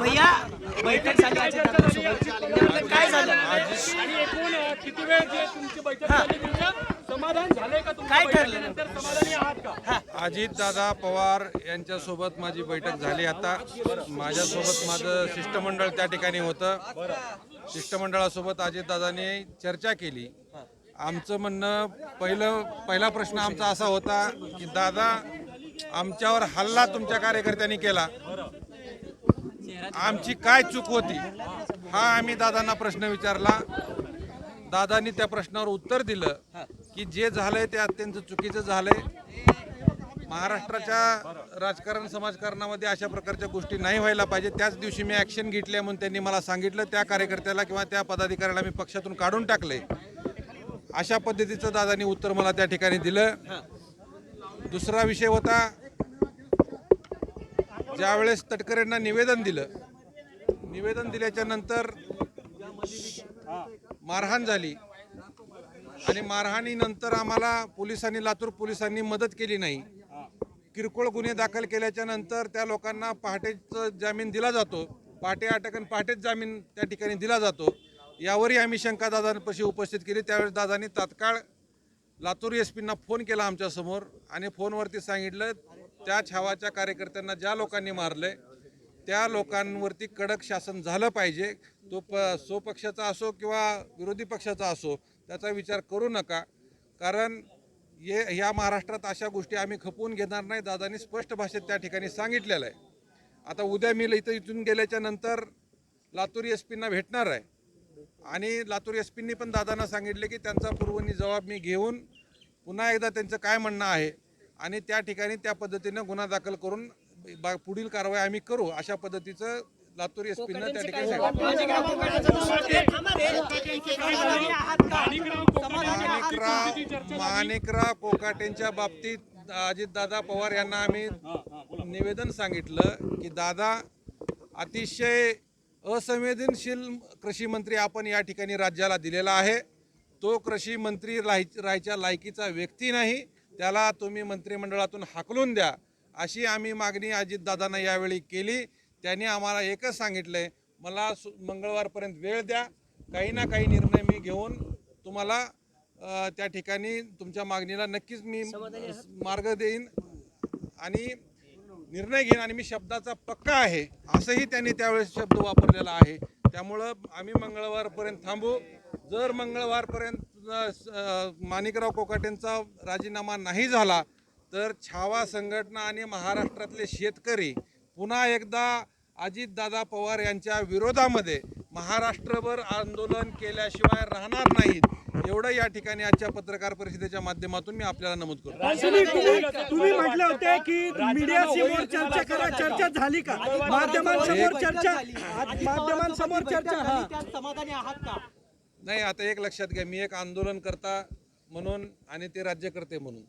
भैया बैठक झाली नेमकं काय झालं? आणि एकूण अ, किती वेळ जे तुमची बैठक झाली तुमचं समाधान झालंय का तुमच्या काय ठरलं? बैठकीनंतर? समाधानी आहात का? अजितदादा पवार यांच्यासोबत माझी बैठक झाली. आता माझ्यासोबत माझं शिष्टमंडळ त्या ठिकाणी होतं. शिष्टमंडळासोबत अजितदादांनी चर्चा केली. आमचं म्हणणं पहिलं पहिला प्रश्न आमचा असा होता की दादा आमच्यावर हल्ला तुमच्या कार्यकर्त्यांनी केला. आमची काय चूक होती? हा आम्ही दादांना प्रश्न विचारला. दादांनी त्या प्रश्नावर उत्तर दिलं की जे झालंय ते अत्यंत चुकीचं झालंय. महाराष्ट्राच्या राजकारण समाजकारणामध्ये अशा प्रकारच्या गोष्टी नाही व्हायला पाहिजे. त्याच दिवशी मी ॲक्शन घेतली म्हणून त्यांनी मला सांगितलं त्या कार्यकर्त्याला किंवा त्या पदाधिकाऱ्याला मी पक्षातून काढून टाकले. अशा पद्धतीचं दादांनी उत्तर मला त्या ठिकाणी दिलं. दुसरा विषय होता ज्यावेळेस तटकरेंना निवेदन दिलं निवेदन दिल्याच्या नंतर मारहाण झाली. आणि मारहाणीनंतर आम्हाला पोलिसांनी लातूर पोलिसांनी मदत केली नाही. किरकोळ गुन्हे दाखल केल्याच्यानंतर त्या लोकांना पहाटेचं जामीन दिला जातो. पहाटे अटक आणि पहाटेच जामीन त्या ठिकाणी दिला जातो. यावरही आम्ही शंका दादांपाशी उपस्थित केली. त्यावेळेस दादांनी तात्काळ लातूर एस पींना फोन केला आमच्यासमोर आणि फोनवरती सांगितलं त्या छावाच्या कार्यकर्त्यांना ज्या लोकांनी मारले त्या लोकांवरती कडक शासन झालं पाहिजे. तो प स्वपक्षाचा असो किंवा विरोधी पक्षाचा असो त्याचा विचार करू नका. कारण ये ह्या महाराष्ट्रात अशा गोष्टी आम्ही खपवून घेणार नाही दादांनी स्पष्ट भाषेत त्या ठिकाणी सांगितलेलं आहे. आता उद्या मी इथं इथून गेल्याच्यानंतर लातूर एस पींना भेटणार आहे. आणि लातूर एस पींनी पण दादांना सांगितले की त्यांचा पूर्वनी जबाब मी घेऊन पुन्हा एकदा त्यांचं काय म्हणणं आहे आणि त्या ठिकाणी त्या पद्धतीनं गुन्हा दाखल करून बा- पुढील कारवाई आम्ही करू अशा पद्धतीचं लातूर एस पीनं त्या ठिकाणी सांगितलं. माणिकराव माणिकराव कोकाटेंच्या बाबतीत अजितदादा पवार यांना आम्ही निवेदन सांगितलं की दादा अतिशय असंवेदनशील कृषी मंत्री आपण या ठिकाणी राज्याला दिलेला आहे. तो कृषी मंत्री राहाय- राहायच्या लायकीचा व्यक्ती नाही. त्याला तुम्ही मंत्रिमंडळातून हाकलून द्या. अशी आम्ही मागणी अजितदादांना यावेळी केली. त्यांनी आम्हाला एकच सांगितलंय मला सु- मंगळवारपर्यंत वेळ द्या. काही ना काही निर्णय मी घेऊन तुम्हाला त्या ठिकाणी तुमच्या मागणीला नक्कीच मी मार्ग देईन आणि निर्णय घेईन आणि मी शब्दाचा पक्का आहे. असंही त्यांनी त्यावेळेस शब्द वापरलेला आहे. त्यामुळं आम्ही मंगळवारपर्यंत थांबू. जर मंगळवारपर्यंत स- माणिकराव कोकाटेंचा राजीनामा नाही झाला तर छावा संघटना आणि महाराष्ट्रातले शेतकरी पुन्हा एकदा अजितदादा पवार यांच्या विरोधामध्ये महाराष्ट्रभर आंदोलन केल्याशिवाय राहणार नाहीत. एवढं या ठिकाणी आजच्या पत्रकार परिषदेच्या माध्यमातून मी आपल्याला नमूद करतो. तुम्ही म्हटले होते की मीडिया समोर चर्चा करा चर्चा झाली का? माध्यमांसमोर चर्चा माध्यमांसमोर चर्चा समाधानी आहात का नाही आता एक लक्षात घ्या मी एक आंदोलनकर्ता म्हणून आणि ते राज्यकर्ते म्हणून.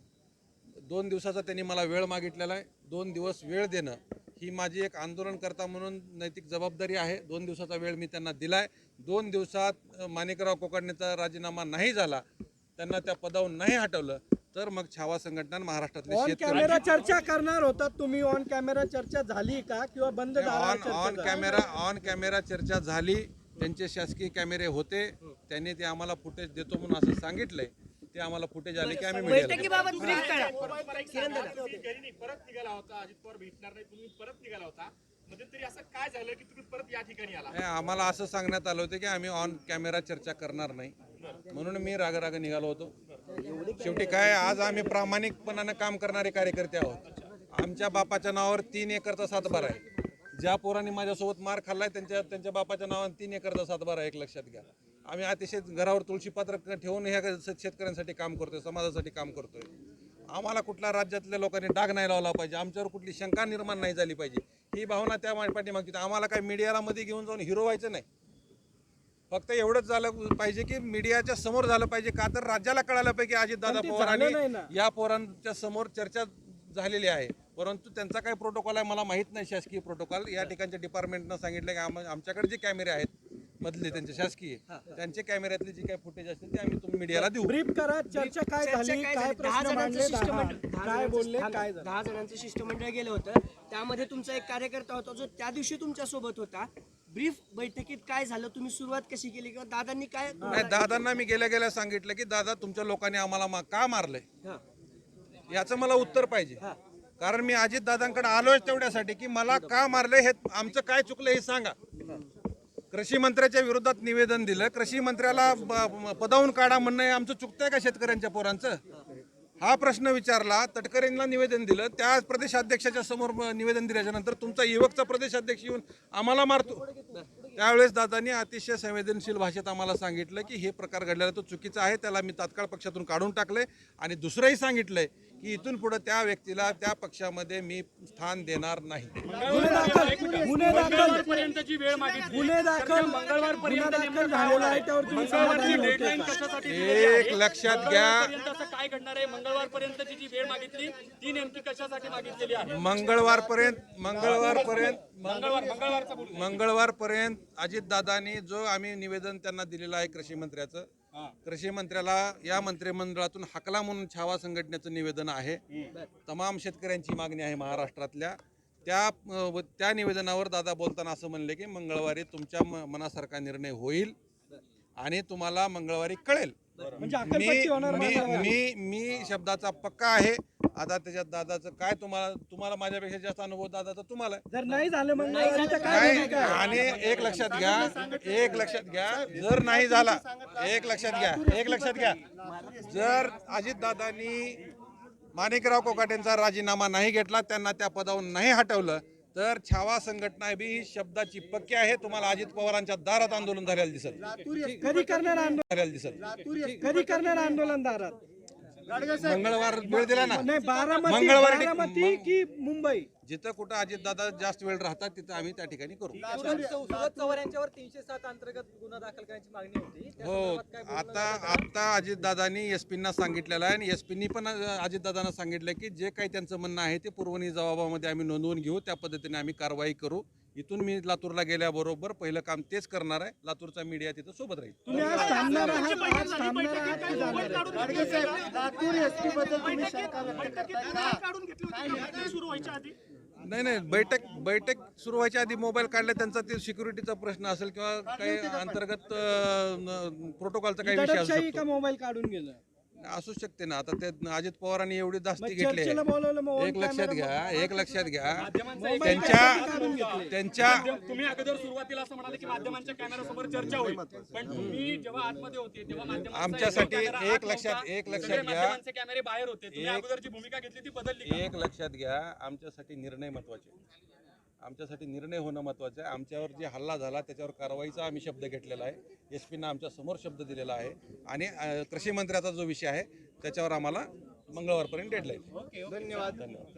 दोन दिवसाचा त्यांनी मला वेळ मागितलेला आहे. दोन दिवस वेळ देणं ही माझी एक आंदोलनकर्ता म्हणून नैतिक जबाबदारी आहे. दोन दिवसाचा वेळ मी त्यांना दिलाय. दोन दिवसात माणिकराव कोकाडणेचा राजीनामा नाही झाला त्यांना त्या पदावरून नाही हटवलं तर मग छावा संघटना महाराष्ट्रातले ऑन कॅमेरा चर्चा करणार होतात तुम्ही. ऑन कॅमेरा चर्चा झाली का? किंवा बंद on on? Camera on camera चर्चा झाली. त्यांचे शासकीय कॅमेरे होते. त्यांनी ते आम्हाला फुटेज देतो म्हणून असं सांगितलंय. ते आम्हाला फुटेज आले की आम्ही बैठकीबाबत ब्रीफ करा. किरण घरी नाही, परत निघाला होता. अजित पवार भेटणार नाही. तुम्ही परत निघाला होता. मध्यंतरी असं काय झालं की तुम्ही परत या ठिकाणी आला? नाही, आम्हाला असं सांगण्यात आलं होतं की आम्ही ऑन कॅमेरा चर्चा करणार नाही. म्हणून मी राग राग निघालो होतो. शेवटी काय आज आम्ही प्रामाणिकपणानं काम करणारे कार्यकर्ते आहोत. आमच्या बापाच्या नावावर तीन एकरचा सातबार आहे. ज्या पोरांनी माझ्यासोबत मार खाल्लाय त्यांच्या त्यांच्या बापाच्या नावावर तीन एकरचा सातबार आहे एक लक्षात घ्या. आम्ही अतिशय घरावर तुळशी पात्र ठेवून ह्या शेतकऱ्यांसाठी काम करतोय समाजासाठी काम करतोय. आम्हाला कुठल्या राज्यातल्या लोकांनी डाग नाही लावला पाहिजे आमच्यावर कुठली शंका निर्माण नाही झाली पाहिजे. ही भावना त्या पाठीमागची. आम्हाला काय मीडियाला मध्ये घेऊन जाऊन हिरो व्हायचं नाही. फक्त एवढंच झालं पाहिजे की मीडियाच्या समोर झालं पाहिजे का तर राज्याला कळालं पाहिजे की अजितदादा पवार आणि. या पोरांच्या समोर चर्चा झालेली आहे. परंतु त्यांचा काय प्रोटोकॉल आहे मला माहीत नाही शासकीय प्रोटोकॉल या ठिकाणच्या डिपार्टमेंटनं सांगितलं की आम- आमच्याकडे जे कॅमेरे आहेत मधले त्यांचे शासकीय. त्यांचे कॅमेऱ्यातले जे काही फुटेज असतील ते आम्ही तुम्ही मीडियाला देऊ. ब्रीफ करा चर्चा काय झाली काय प्रश्न जणांचं मांडले काय बोलले. काय झालं? दहा जणांचं शिष्टमंडळ गेलं होतं. त्यामध्ये तुमचा एक कार्यकर्ता होता जो त्या दिवशी तुमच्यासोबत होता. ब्रीफ बैठकीत काय झालं? तुम्ही सुरुवात कशी केली? किंवा दादांनी काय नाही दादांना मी गेल्या गेल्या सांगितलं की दादा तुमच्या लोकांनी आम्हाला मा- का मारलंय? हा. याचं मला उत्तर पाहिजे. कारण मी अजित दादांकडे आलोय तेवढ्यासाठी की मला का मारलंय? हे आमचं काय चुकलं हे सांगा. कृषी मंत्र्याच्या विरोधात निवेदन दिलं. कृषी मंत्र्याला पदावून काढा म्हणणं हे आमचं चुकतंय का शेतकऱ्यांच्या पोरांचं? हा प्रश्न विचारला तटकरेंना निवेदन दिलं. त्या प्रदेशाध्यक्षाच्या समोर निवेदन दिल्याच्या नंतर तुमचा युवकचा प्रदेशाध्यक्ष येऊन आम्हाला मारतो. त्यावेळेस दादांनी अतिशय संवेदनशील भाषेत आम्हाला सांगितलं की हे प्रकार घडलेला तो चुकीचा आहे त्याला मी तात्काळ पक्षातून काढून टाकले आणि दुसरंही सांगितलंय की इथून पुढे त्या व्यक्तीला त्या पक्षामध्ये मी स्थान देणार नाही. एक लक्षात घ्या. पर्यंत असं काय घडणार आहे? मंगळवार पर्यंतची जी वेळ मागितली ती नेमकी कशासाठी मागितलेली आहे? मंगळवारपर्यंत मंगळवारपर्यंत मंगळवार बोलू मंगळवारपर्यंत अजितदादांनी जो आम्ही निवेदन त्यांना दिलेलं आहे कृषी मंत्र्याचं कृषी मंत्र्याला या मंत्रिमंडळातून हकला म्हणून छावा संघटनेचं निवेदन आहे. तमाम शेतकऱ्यांची मागणी आहे महाराष्ट्रातल्या. त्या त्या निवेदनावर दादा बोलताना असं म्हणले की मंगळवारी तुमच्या म- मनासारखा निर्णय होईल आणि तुम्हाला मंगळवारी कळेल. म्हणजे मी अक्कलपट्टी होणार मी माझा. मी मी शब्दाचा पक्का आहे आता त्याच्यात दादाचं काय तुम्हाला तुम्हाला माझ्यापेक्षा जास्त अनुभव दादाचा तुम्हाला आहे. जर नाही झालं तर काय? आणि एक लक्षात घ्या एक लक्षात घ्या जर नाही झाला एक लक्षात घ्या एक लक्षात घ्या जर अजितदादांनी माणिकराव कोकाटेंचा राजीनामा नाही घेतला त्यांना त्या पदावरून नाही हटवलं तर छावा संघटना बी ही शब्दाची पक्की आहे. तुम्हाला अजित पवारांच्या दारात आंदोलन झालेलं दिसत. कधी करणार आंदोलन? झालेलं दिसत. कधी करणार आंदोलन दारात? मंगळवार वेळ दिला ना? नाही बारामती मंगळवारी- बारामती की मुंबई? जिथं कुठं अजितदादा जास्त वेळ राहतात तिथं आम्ही त्या ठिकाणी करू. सुरत चव्हाण यांच्यावर तीनशे सात अंतर्गत गुन्हा दाखल करण्याची मागणी होती. त्या हो संदर्भात काय बोलणं आता आता अजितदादांनी एस पींना सांगितलेलं आहे आणि एस पींनी पण अजितदादांना सांगितलं की जे काही त्यांचं म्हणणं आहे ते पुरवणी जबाबामध्ये आम्ही नोंदवून घेऊ त्या पद्धतीने आम्ही कारवाई करू. इथून मी लातूरला गेल्याबरोबर पहिलं काम तेच करणार आहे. लातूरचा मीडिया तिथं सोबत राहील. तुम्ही आज थांबणार आहात आज थांबणार आहात की जाणार आहात? सुरू व्हायच्या आधी? नाही नाही. बैठक बैठक सुरू व्हायच्या आधी मोबाईल काढला त्यांचा ते सिक्युरिटीचा प्रश्न असेल किंवा काही अंतर्गत प्रोटोकॉलचा काही विषय असू दडपशाही का शकतो. मोबाईल काढून गेलं? असू शकते ना आता ते अजित पवारांनी एवढी जास्ती घेतली आहे एक लक्षात घ्या एक लक्षात घ्या त्यांच्या. त्यांच्या तुम्ही अगोदर सुरुवातीला असं म्हणाले की माध्यमांच्या कॅमेऱ्यासमोर चर्चा होईल पण तुम्ही जेव्हा आतमध्ये होते तेव्हा माध्यमांचा आमच्यासाठी एक कॅमेरा एक आत लक्षात- नव्हता. एक लक्षात सगळे घ्या. माध्यमांचे कॅमेरे बाहेर होते तुम्ही एक- अगोदर जी भूमिका घेतली ती बदलली का? एक लक्षात घ्या आमच्यासाठी निर्णय महत्त्वाचे आमच्यासाठी निर्णय होणं महत्वाचं आहे. आमच्यावर जे हल्ला झाला त्याच्यावर कारवाईचा आम्ही शब्द घेतलेला आहे. एस पीनं आमच्यासमोर शब्द दिलेला आहे. आणि कृषी मंत्र्याचा जो विषय आहे त्याच्यावर आम्हाला मंगळवारपर्यंत डेडलाईन धन्यवाद. धन्यवाद.